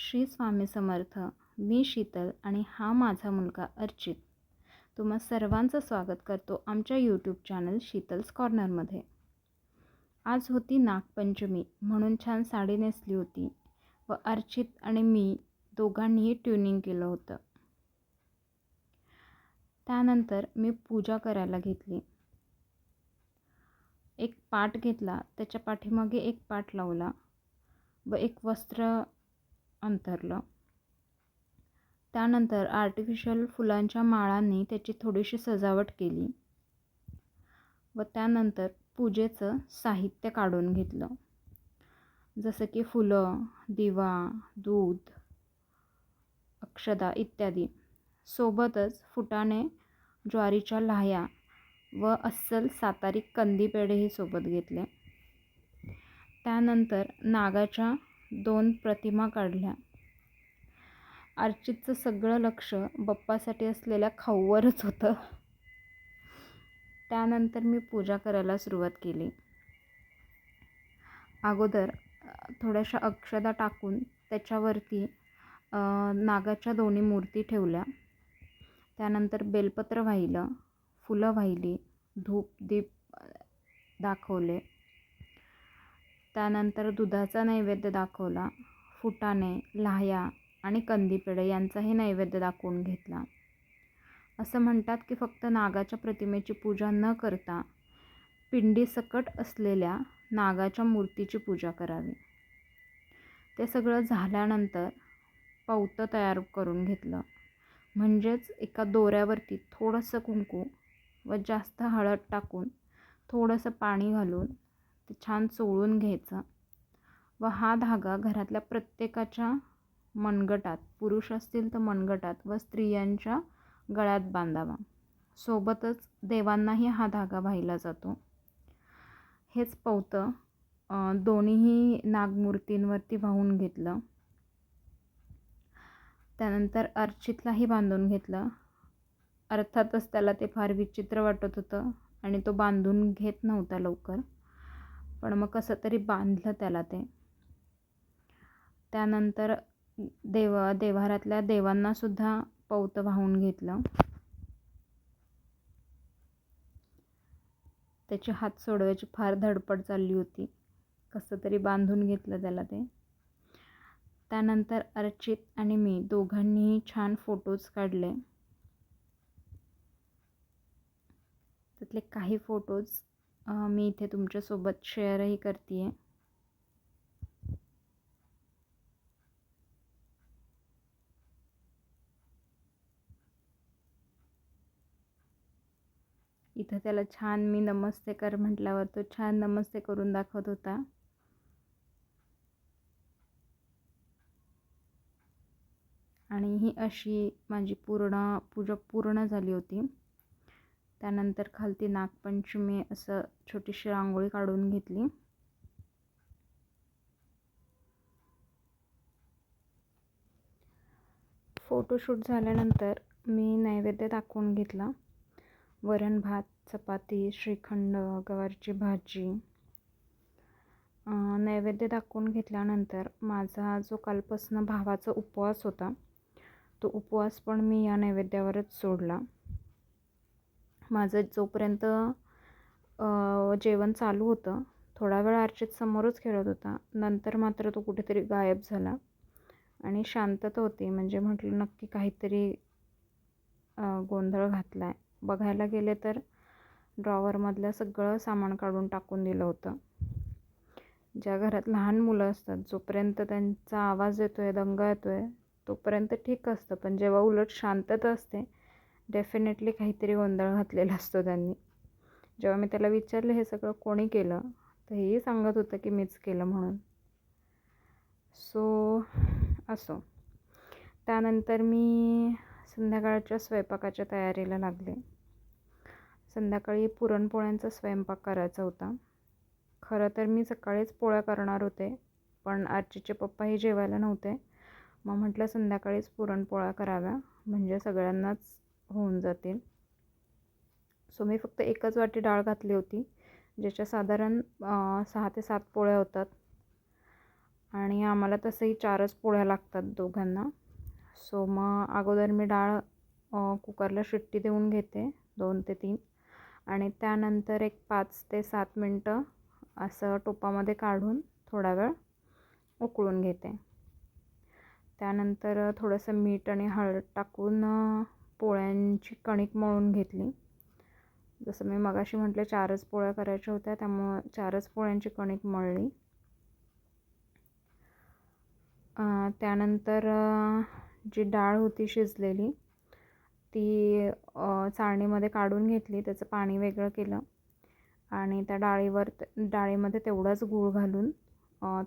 श्री स्वामी समर्थ मी शीतल आणि हा माझा मुलगा अर्चित. तुम्हा सर्वांचं स्वागत करतो आमच्या यूट्यूब चॅनल शीतल्स कॉर्नरमध्ये आज होती नागपंचमी म्हणून छान साडी नेसली होती व अर्चित आणि मी दोघांनीही ट्युनिंग केलं होतं. त्यानंतर मी पूजा करायला घेतली. एक पाट घेतला त्याच्या पाठीमागे एक पाट लावला व एक वस्त्र अंतरलं. त्यानंतर आर्टिफिशियल फुलांच्या माळांनी त्याची थोडीशी सजावट केली व त्यानंतर पूजेचं साहित्य काढून घेतलं. जसं की फुलं दिवा दूध अक्षदा इत्यादी. सोबतच फुटाणे ज्वारीच्या लाह्या व अस्सल सातारी कंदी पेढेही सोबत घेतले. त्यानंतर नागाच्या दोन प्रतिमा काढल्या. अर्चितचं सगळं लक्ष बप्पासाठी असलेल्या खाऊवरच होतं. त्यानंतर मी पूजा करायला सुरुवात केली. अगोदर थोड्याशा अक्षदा टाकून त्याच्यावरती नागाच्या दोन्ही मूर्ती ठेवल्या. त्यानंतर बेलपत्र वाहिलं फुलं वाहिली धूप दीप दाखवले. त्यानंतर दुधाचा नैवेद्य दाखवला. फुटाणे लाह्या आणि कंदीपेढे यांचाही नैवेद्य दाखवून घेतला. असं म्हणतात की फक्त नागाच्या प्रतिमेची पूजा न करता पिंडीसकट असलेल्या नागाच्या मूर्तीची पूजा करावी. ते सगळं झाल्यानंतर पौतं तयार करून घेतलं. म्हणजेच एका दोऱ्यावरती थोडंसं कुंकू व जास्त हळद टाकून थोडंसं पाणी घालून ते छान चोळून घ्यायचं. व हा धागा घरातल्या प्रत्येकाच्या मनगटात पुरुष असतील तर मनगटात व स्त्रियांच्या गळ्यात बांधावा. सोबतच देवांनाही हा धागा वाहिला जातो. हेच पवतं दोन्हीही नागमूर्तींवरती वाहून घेतलं. त्यानंतर अर्चितलाही बांधून घेतलं. अर्थातच त्याला ते फार विचित्र वाटत होतं आणि तो बांधून घेत नव्हता लवकर. पण मग कसं तरी बांधलं त्याला ते. त्यानंतर देव देवारातल्या देवांनासुद्धा पौत वाहून घेतलं. त्याचे हात सोडवायची फार धडपड चालली होती. कसं तरी बांधून घेतलं त्याला ते. त्यानंतर अर्चित आणि मी दोघांनीही छान फोटोज काढले. त्यातले काही फोटोज मी इथे तुमच्यासोबत शेअरही करते आहे इथं त्याला छान मी नमस्ते कर म्हटल्यावर तो छान नमस्ते करून दाखवत होता. आणि ही अशी माझी पूर्ण पूजा पूर्ण झाली होती. त्यानंतर खालती नागपंचमी असं छोटीशी रांगोळी काढून घेतली. फोटोशूट झाल्यानंतर मी नैवेद्य दाखवून घेतला. वरण भात चपाती श्रीखंड गवारची भाजी. नैवेद्य दाखवून घेतल्यानंतर माझा जो कालपासून भावाचा उपवास होता तो उपवास पण मी या नैवेद्यावरच सोडला. माझं जोपर्यंत जेवण चालू होतं थोडा वेळ अर्चित समोरच खेळत होता. नंतर मात्र तो कुठेतरी गायब झाला. आणि शांतता होती. म्हणजे म्हटलं नक्की काहीतरी गोंधळ घातला आहे बघायला गेले तर ड्रॉवरमधलं सगळं सामान काढून टाकून दिलं होतं. ज्या घरात लहान मुलं असतात जोपर्यंत त्यांचा आवाज येतो आहे दंगा येतो आहे तोपर्यंत ठीक असतं. पण जेव्हा उलट शांतता असते डेफिनेटली काहीतरी गोंधळ घातलेला असतो त्यांनी. जेव्हा मी त्याला विचारलं हे सगळं कोणी केलं तर हेही सांगत होतं की मीच केलं म्हणून. सो असो. त्यानंतर मी संध्याकाळच्या स्वयंपाकाच्या तयारीला लागले. संध्याकाळी पुरणपोळ्यांचा स्वयंपाक करायचा होता. खरं तर मी सकाळीच पोळ्या करणार होते पण आजीचे पप्पाही जेवायला नव्हते. मग म्हटलं संध्याकाळीच पुरणपोळ्या कराव्या म्हणजे सगळ्यांनाच होऊन जातील. सो मी फक्त एकच वाटी डाळ घातली होती ज्याच्या साधारण सहा ते सात पोळ्या होतात. आणि आम्हाला तसंही चारच पोळ्या लागतात दोघांना. सो मग अगोदर मी डाळ कुकरला शिट्टी देऊन घेते दोन ते तीन. आणि त्यानंतर एक पाच ते सात मिनटं असं टोपामध्ये काढून थोडा वेळ उकळून घेते. त्यानंतर थोडंसं मीठ आणि हळद टाकून पोळ्यांची कणिक मळून घेतली. जसं मी मगाशी म्हटलं चारच पोळ्या करायच्या होत्या त्यामुळं चारच पोळ्यांची कणिक मळली. त्यानंतर जी डाळ होती शिजलेली ती चाळणीमध्ये काढून घेतली त्याचं पाणी वेगळं केलं आणि त्या डाळीवर डाळीमध्ये तेवढंच गूळ घालून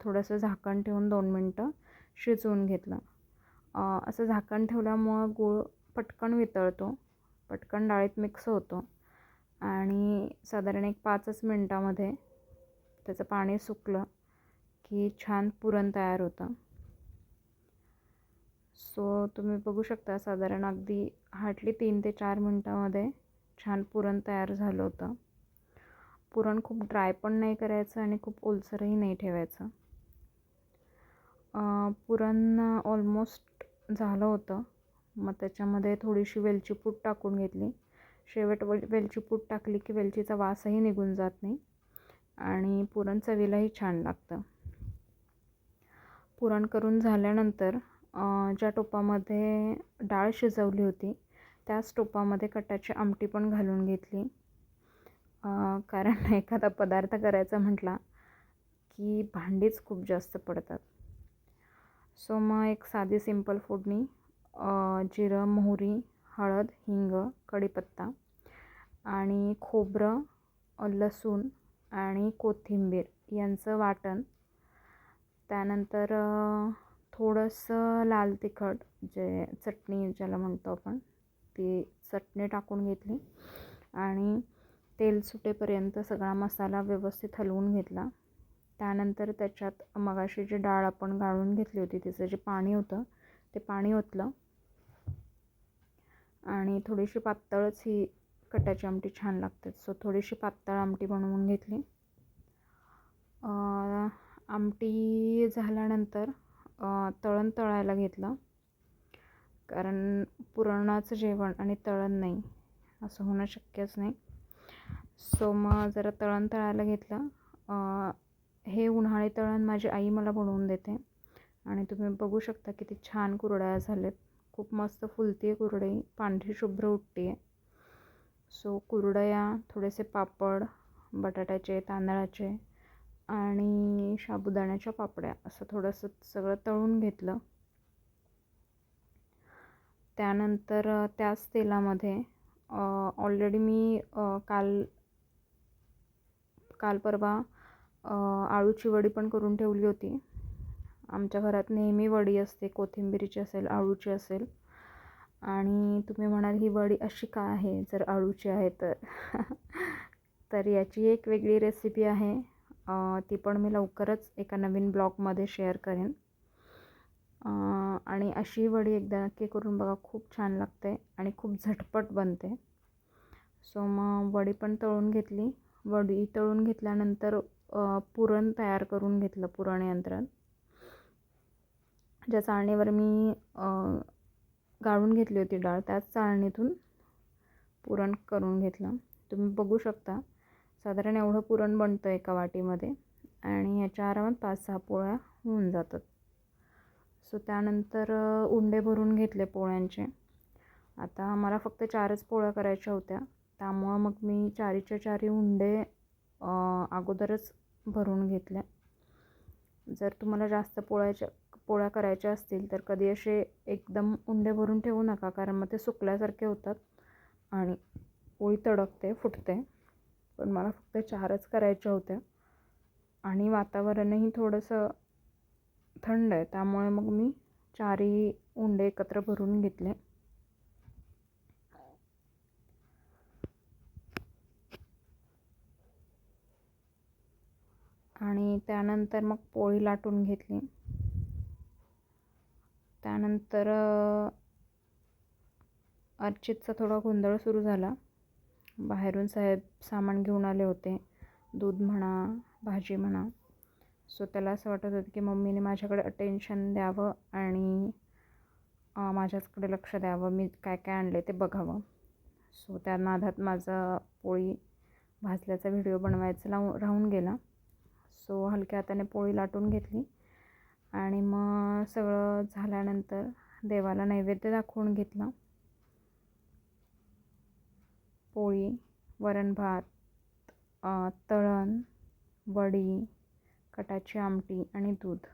थोडंसं झाकण ठेवून दोन मिनटं शिजवून घेतलं. असं झाकण ठेवल्यामुळं गूळ पटकन वितळतो पटकन डाळीत मिक्स होतो आणि साधारण एक पाचच मिनटामध्ये त्याचं पाणी सुकलं की छान पुरण तयार होतं. सो तुम्ही बघू शकता साधारण अगदी हार्डली तीन ते चार मिनटामध्ये छान पुरण तयार झालं होतं. पुरण खूप ड्राय पण नाही करायचं आणि खूप ओलसरही नाही ठेवायचं. पुरण ऑलमोस्ट झालं होतं. मग त्याच्यामध्ये थोडीशी वेलची पूड टाकून घेतली. शेवट वेल वेलची पूड टाकली की वेलचीचा वासही निघून जात नाही आणि पुरण चवीलाही छान लागतं. पुरण करून झाल्यानंतर ज्या टोपामध्ये डाळ शिजवली होती त्याच टोपामध्ये कटाची आमटी पण घालून घेतली. कारण एखादा पदार्थ करायचा म्हटला की भांडीच खूप जास्त पडतात. सो मग एक साधी सिंपल फूडनी जिरं मोहरी हळद हिंग कढीपत्ता आणि खोबरं लसूण आणि कोथिंबीर यांचं वाटण. त्यानंतर थोडंसं लाल तिखट जे चटणी ज्याला म्हणतो आपण ती चटणी टाकून घेतली आणि तेल सुटेपर्यंत सगळा मसाला व्यवस्थित हलवून घेतला. त्यानंतर त्याच्यात मगाशी जी डाळ आपण गाळून घेतली होती तिचं जे पाणी होतं ते पाणी ओतलं. आणि थोडीशी पातळच ही कटाची आमटी छान लागते. सो थोडीशी पातळ आमटी बनवून घेतली. आमटी झाल्यानंतर तळण तळायला घेतलं. कारण पुरणाचं जेवण आणि तळण नाही असं होणं शक्यच नाही. सो मग जरा तळण तळायला घेतलं. हे उन्हाळी तळण माझी आई मला बनवून देते. आणि तुम्ही बघू शकता किती छान कुरड्या झालेत. खूप मस्त फुलते आहे कुरडई. पांढरी शुभ्र उठते आहे सो कुरडया थोडेसे पापड बटाट्याचे तांदळाचे आणि साबुदाण्याच्या पापड्या. असं थोडंसं सगळं तळून घेतलं. त्यानंतर त्याच तेलामध्ये ऑलरेडी मी काल काल परवा आळूची वडी पण करून ठेवली होती. आमच्या घरात नेहमी वडी असते कोथिंबिरीची असेल आळूची असेल. आणि तुम्ही म्हणाल ही वडी अशी का आहे? जर आळूची आहे तर. तर याची एक वेगळी रेसिपी आहे. ती पण मी लवकरच एका नवीन ब्लॉगमध्ये शेअर करेन. आणि अशी वडी एकदा नक्की करून बघा खूप छान लागते आणि खूप झटपट बनते. सो मग वडी पण तळून घेतली. वडी तळून घेतल्यानंतर पुरण तयार करून घेतलं पुरण यंत्रात. ज्या चाळणीवर मी गाळून घेतली होती डाळ त्याच चाळणीतून पुरण करून घेतलं. तुम्ही बघू शकता साधारण एवढं पुरण बनतं एका वाटीमध्ये आणि याच्या आरामात पाच सहा पोळ्या होऊन जातात. सो त्यानंतर उंडे भरून घेतले पोळ्यांचे. आता मला फक्त चारच पोळ्या करायच्या होत्या. त्यामुळं मग मी चारीच्या चारी उंडे अगोदरच भरून घेतल्या जर तुम्हाला जास्त पोळ्याच्या पोळ्या करायच्या असतील तर कधी असे एकदम उंडे भरून ठेवू नका कारण मग ते सुकल्यासारखे होतात आणि पोळी तडकते फुटते. पण मला फक्त चारच करायच्या होत्या. आणि वातावरणही थोडंसं थंड आहे त्यामुळे मग मी चारही उंडे एकत्र भरून घेतले. आणि त्यानंतर मग पोळी लाटून घेतली. त्यानंतर अर्चितचा थोडा गोंधळ सुरू झाला. बाहेरून साहेब सामान घेऊन आले होते. दूध म्हणा भाजी म्हणा. सो त्याला असं वाटत होतं की मम्मीने माझ्याकडे अटेन्शन द्यावं आणि माझ्याचकडे लक्ष द्यावं. मी काय काय आणले ते बघावं. सो त्या नादात माझा पोळी भाजल्याचा व्हिडिओ बनवायचा लावून राहून गेला. सो हलक्या हाताने पोळी लाटून घेतली. आणि मग सगळं झाल्यानंतर देवाला नैवेद्य दाखवून घेतला. पोळी वरण भात तळण वडी कटाची आमटी आणि दूध.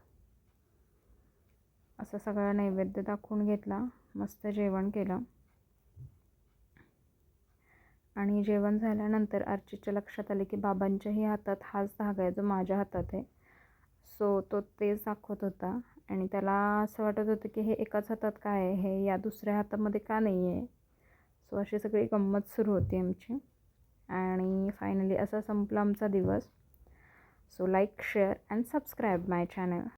असं सगळं नैवेद्य दाखवून घेतला. मस्त जेवण केलं. आणि जेवण झाल्यानंतर आर्चीच्या लक्षात आले की बाबांच्याही हातात हाच धागा आहे जो माझ्या हातात आहे. सो तो तेच दाखवत होता. आणि त्याला असं वाटत होतं की हे एकाच हातात काय आहे? हे या दुसऱ्या हातामध्ये का नाही आहे सो अशी सगळी गंमत सुरू होती आमची. आणि फायनली असा संपला आमचा दिवस. So like share and subscribe my channel